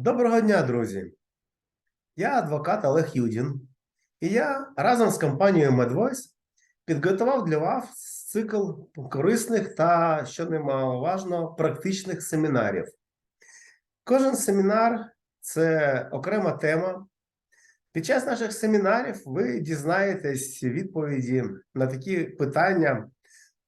Доброго дня, друзі! Я адвокат Олег Юдін, і я разом з компанією MedVoice підготував для вас цикл корисних та, що немаловажно, практичних семінарів. Кожен семінар це окрема тема. Під час наших семінарів ви дізнаєтесь відповіді на такі питання,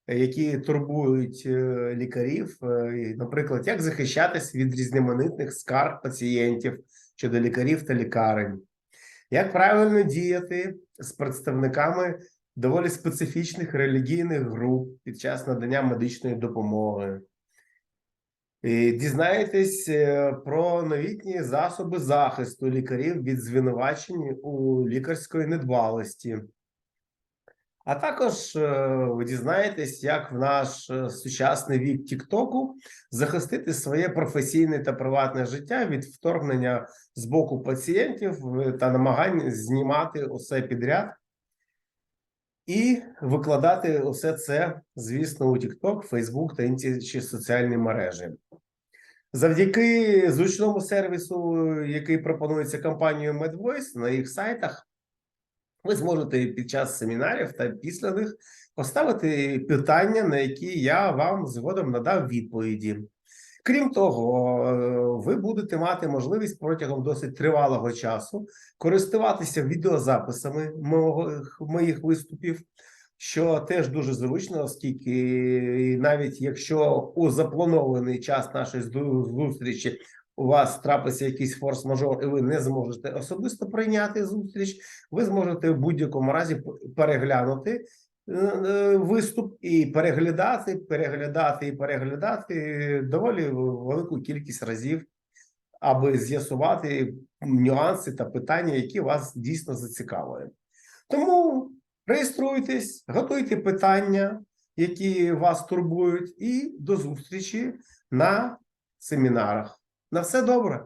які турбують е, лікарів, е, наприклад, як захищатись від різноманітних скарг пацієнтів щодо лікарів та лікарень, як правильно діяти з представниками доволі специфічних релігійних груп під час надання медичної допомоги. І дізнаєтесь е, про новітні засоби захисту лікарів від звинувачень у лікарської недбалості. А також е, ви дізнаєтесь, як в наш е, сучасний вік Тіктоку захистити своє професійне та приватне життя від вторгнення з боку пацієнтів е, та намагань знімати усе підряд і викладати усе це, звісно, у TikTok, Facebook та інші соціальні мережі. Завдяки зручному сервісу, який пропонується компанією MedVoice на їх сайтах, ви зможете під час семінарів та після них поставити питання, на які я вам згодом надав відповіді. Крім того, е, ви будете мати можливість протягом досить тривалого часу користуватися відеозаписами моїх, моїх виступів, що теж дуже зручно, оскільки навіть якщо у запланований час нашої зустрічі у вас трапиться якийсь форс-мажор, і ви не зможете особисто прийняти зустріч, ви зможете в будь-якому разі переглянути е, е, виступ і переглядати, переглядати і переглядати доволі велику кількість разів, аби з'ясувати нюанси та питання, які вас дійсно зацікавили. Тому реєструйтесь, готуйте питання, які вас турбують, і до зустрічі на семінарах. На все добре.